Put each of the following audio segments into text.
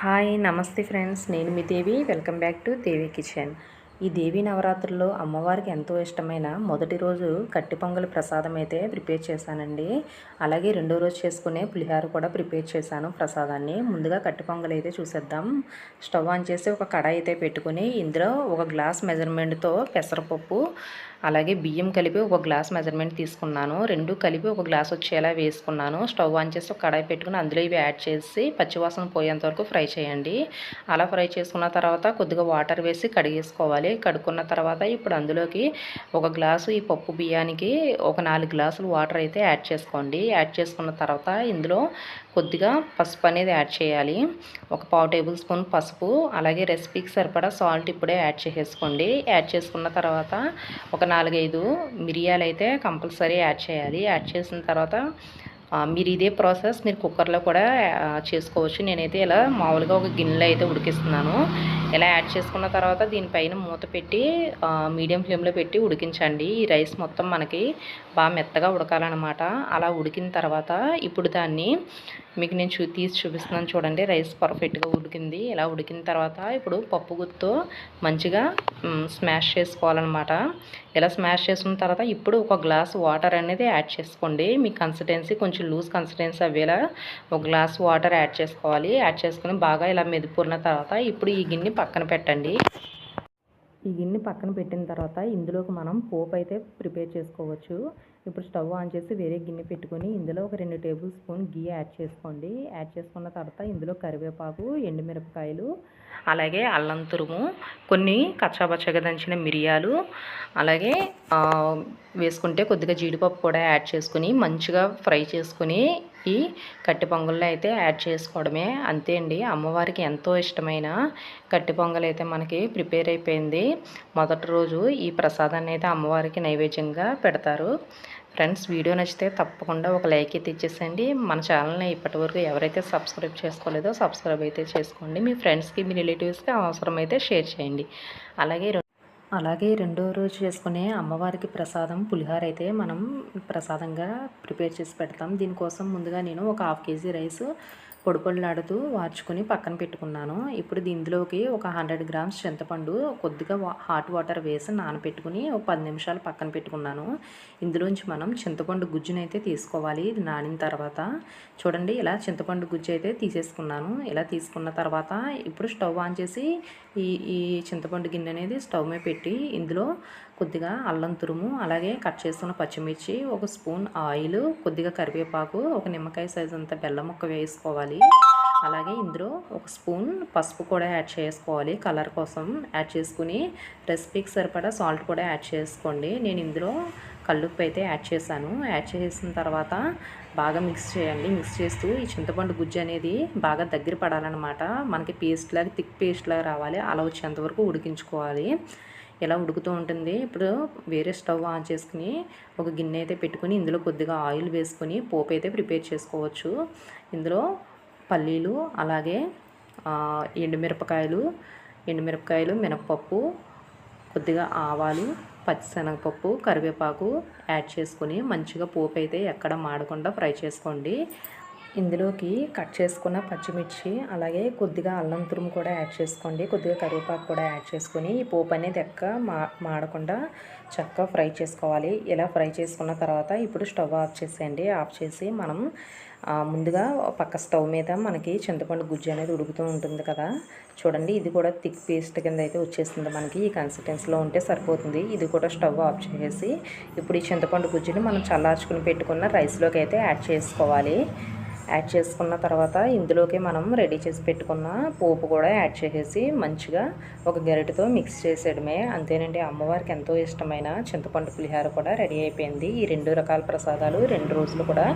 Hi నమస్తే friends. నేను మీ Devi. Welcome back to Devi kitchen. ఈ దేవి నవరాత్రుల్లో అమ్మవారికి ఎంతో ఇష్టమైన మొదటి రోజు కట్టి పొంగలి ప్రసాదం అయితే ప్రిపేర్ చేశానండి. అలాగే రెండో రోజు చేసుకునే పులిహార కూడా ప్రిపేర్ చేశాను ప్రసాదాన్ని. ముందుగా కట్టి పొంగలి అయితే చూసేద్దాం. స్టవ్ ఆన్ చేసి ఒక కడాయి అయితే పెట్టుకుని ఇందులో ఒక గ్లాస్ మెజర్మెంట్తో పెసరపప్పు అలాగే బియ్యం కలిపి ఒక గ్లాస్ మెజర్మెంట్ తీసుకున్నాను. రెండు కలిపి ఒక గ్లాస్ వచ్చేలా వేసుకున్నాను. స్టవ్ ఆన్ చేసి ఒక కడాయి పెట్టుకుని అందులో ఇవి యాడ్ చేసి పచ్చివాసన పోయేంత వరకు ఫ్రై చేయండి. అలా ఫ్రై చేసుకున్న తర్వాత కొద్దిగా వాటర్ వేసి కడిగేసుకోవాలి. కడుక్కున్న తర్వాత ఇప్పుడు అందులోకి ఒక గ్లాసు ఈ పప్పు బియ్యానికి ఒక నాలుగు గ్లాసులు వాటర్ అయితే యాడ్ చేసుకోండి. యాడ్ చేసుకున్న తర్వాత ఇందులో కొద్దిగా పసుపు అనేది యాడ్ చేయాలి. ఒక పావు టేబుల్ స్పూన్ పసుపు అలాగే రెసిపీకి సరిపడా సాల్ట్ ఇప్పుడే యాడ్ చేసేసుకోండి. యాడ్ చేసుకున్న తర్వాత ఒక నాలుగైదు మిరియాలు అయితే కంపల్సరీ యాడ్ చేయాలి. యాడ్ చేసిన తర్వాత మీరు ఇదే ప్రాసెస్ మీరు కుక్కర్లో కూడా చేసుకోవచ్చు. నేనైతే ఇలా మామూలుగా ఒక గిన్నెలో అయితే ఉడికిస్తున్నాను. ఇలా యాడ్ చేసుకున్న తర్వాత దీనిపైన మూత పెట్టి మీడియం ఫ్లేమ్లో పెట్టి ఉడికించండి. ఈ రైస్ మొత్తం మనకి బాగా మెత్తగా ఉడకాలన్నమాట. అలా ఉడికిన తర్వాత ఇప్పుడు దాన్ని మీకు నేను చూ తీసి చూపిస్తున్నాను చూడండి. రైస్ పర్ఫెక్ట్గా ఉడికింది. ఇలా ఉడికిన తర్వాత ఇప్పుడు పప్పు గుత్తో మంచిగా స్మాష్ చేసుకోవాలన్నమాట. ఇలా స్మాష్ చేసుకున్న తర్వాత ఇప్పుడు ఒక గ్లాస్ వాటర్ అనేది యాడ్ చేసుకోండి. మీ కన్సిస్టెన్సీ కొంచెం లూజ్ కన్సిస్టెన్సీ అవ్వేలా ఒక గ్లాస్ వాటర్ యాడ్ చేసుకోవాలి. యాడ్ చేసుకుని బాగా ఇలా మెదిపున్న తర్వాత ఇప్పుడు ఈ గిన్నె పక్కన పెట్టండి. ఈ గిన్నె పక్కన పెట్టిన తర్వాత ఇందులోకి మనం పోపు అయితే ప్రిపేర్ చేసుకోవచ్చు. ఇప్పుడు స్టవ్ ఆన్ చేసి వేరే గిన్నె పెట్టుకొని ఇందులో ఒక రెండు టేబుల్ స్పూన్ గీ యాడ్ చేసుకోండి. యాడ్ చేసుకున్న తర్వాత ఇందులో కరివేపాకు ఎండుమిరపకాయలు అలాగే అల్లం తురుము కొన్ని కచ్చాబచ్చగా దంచిన మిరియాలు అలాగే వేసుకుంటే కొద్దిగా జీడిపప్పు కూడా యాడ్ చేసుకుని మంచిగా ఫ్రై చేసుకుని ఈ కట్టి పొంగల్లో అయితే యాడ్ చేసుకోవడమే. అంతే అండి. అమ్మవారికి ఎంతో ఇష్టమైన కట్టి పొంగల్ అయితే మనకి ప్రిపేర్ అయిపోయింది. మొదటి రోజు ఈ ప్రసాదాన్ని అయితే అమ్మవారికి నైవేద్యంగా పెడతారు. ఫ్రెండ్స్ వీడియో నచ్చితే తప్పకుండా ఒక లైక్ అయితే ఇచ్చేసేయండి. మన ఛానల్ని ఇప్పటివరకు ఎవరైతే సబ్స్క్రైబ్ చేసుకోలేదో సబ్స్క్రైబ్ అయితే చేసుకోండి. మీ ఫ్రెండ్స్కి మీ రిలేటివ్స్కి అవసరమైతే షేర్ చేయండి. అలాగే అలాగే రెండో రోజు చేసుకునే అమ్మవారికి ప్రసాదం పులిహార అయితే మనం ప్రసాదంగా ప్రిపేర్ చేసి పెడతాం. దీనికోసం ముందుగా నేను ఒక హాఫ్ కేజీ రైస్ పొడి పొడిలాడుతూ వార్చుకొని పక్కన పెట్టుకున్నాను. ఇప్పుడు దీంట్లోకి ఒక హండ్రెడ్ గ్రామ్స్ చింతపండు కొద్దిగా హాట్ వాటర్ వేసి నానపెట్టుకుని ఒక పది నిమిషాలు పక్కన పెట్టుకున్నాను. ఇందులోంచి మనం చింతపండు గుజ్జుని అయితే తీసుకోవాలి. ఇది నానిన తర్వాత చూడండి ఇలా చింతపండు గుజ్జు అయితే తీసేసుకున్నాను. ఇలా తీసుకున్న తర్వాత ఇప్పుడు స్టవ్ ఆన్ చేసి ఈ ఈ చింతపండు గిన్నె అనేది స్టవ్ మీద పెట్టి ఇందులో కొద్దిగా అల్లం తురుము అలాగే కట్ చేసుకున్న పచ్చిమిర్చి ఒక స్పూన్ ఆయిల్ కొద్దిగా కరివేపాకు ఒక నిమ్మకాయ సైజు అంత బెల్లం ముక్క వేసుకోవాలి. అలాగే ఇందులో ఒక స్పూన్ పసుపు కూడా యాడ్ చేసుకోవాలి. కలర్ కోసం యాడ్ చేసుకుని రెసిపీకి సరిపడా సాల్ట్ కూడా యాడ్ చేసుకోండి. నేను ఇందులో కల్లుప్పు అయితే యాడ్ చేశాను. యాడ్ చేసిన తర్వాత బాగా మిక్స్ చేయండి. మిక్స్ చేస్తూ ఈ చింతపండు గుజ్జు అనేది బాగా దగ్గర పడాలన్నమాట. మనకి పేస్ట్ లాగా థిక్ పేస్ట్ లాగా రావాలి. అలా వచ్చేంతవరకు ఉడికించుకోవాలి. ఇలా ఉడుకుతూ ఉంటుంది. ఇప్పుడు వేరే స్టవ్ ఆన్ చేసుకుని ఒక గిన్నె అయితే పెట్టుకుని ఇందులో కొద్దిగా ఆయిల్ వేసుకొని పోపు అయితే ప్రిపేర్ చేసుకోవచ్చు. ఇందులో పల్లీలు అలాగే ఎండుమిరపకాయలు ఎండుమిరపకాయలు మినప్పప్పు కొద్దిగా ఆవాలు పచ్చిశనగపప్పు కరివేపాకు యాడ్ చేసుకొని మంచిగా పోపు అయితే ఎక్కడ మాడకుండా ఫ్రై చేసుకోండి. ఇందులోకి కట్ చేసుకున్న పచ్చిమిర్చి అలాగే కొద్దిగా అల్లం తురుము కూడా యాడ్ చేసుకోండి. కొద్దిగా కరివేపాకు కూడా యాడ్ చేసుకొని ఈ పోపు అనేది ఎక్క మా మాడకుండా చక్కగా ఫ్రై చేసుకోవాలి. ఇలా ఫ్రై చేసుకున్న తర్వాత ఇప్పుడు స్టవ్ ఆఫ్ చేసేయండి. ఆఫ్ చేసి మనం ముందుగా పక్క స్టవ్ మీద మనకి చింతపండు గుజ్జు అనేది ఉడుకుతూ ఉంటుంది కదా. చూడండి ఇది కూడా థిక్ పేస్ట్ కింద అయితే వచ్చేసింది మనకి. ఈ కన్సిస్టెన్సీలో ఉంటే సరిపోతుంది. ఇది కూడా స్టవ్ ఆఫ్ చేసి ఇప్పుడు ఈ చింతపండు గుజ్జుని మనం చల్లార్చుకుని పెట్టుకున్న రైస్లోకి అయితే యాడ్ చేసుకోవాలి. యాడ్ చేసుకున్న తర్వాత ఇందులోకి మనం రెడీ చేసి పెట్టుకున్న పోపు కూడా యాడ్ చేసేసి మంచిగా ఒక గరిటతో మిక్స్ చేసేయడమే. అంతేనండి అమ్మవారికి ఎంతో ఇష్టమైన చింతపండు పులిహార కూడా రెడీ అయిపోయింది. ఈ రెండు రకాల ప్రసాదాలు రెండు రోజులు కూడా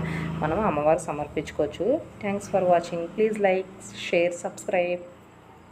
మనం అమ్మవారు సమర్పించుకోవచ్చు. Thanks for watching please like share subscribe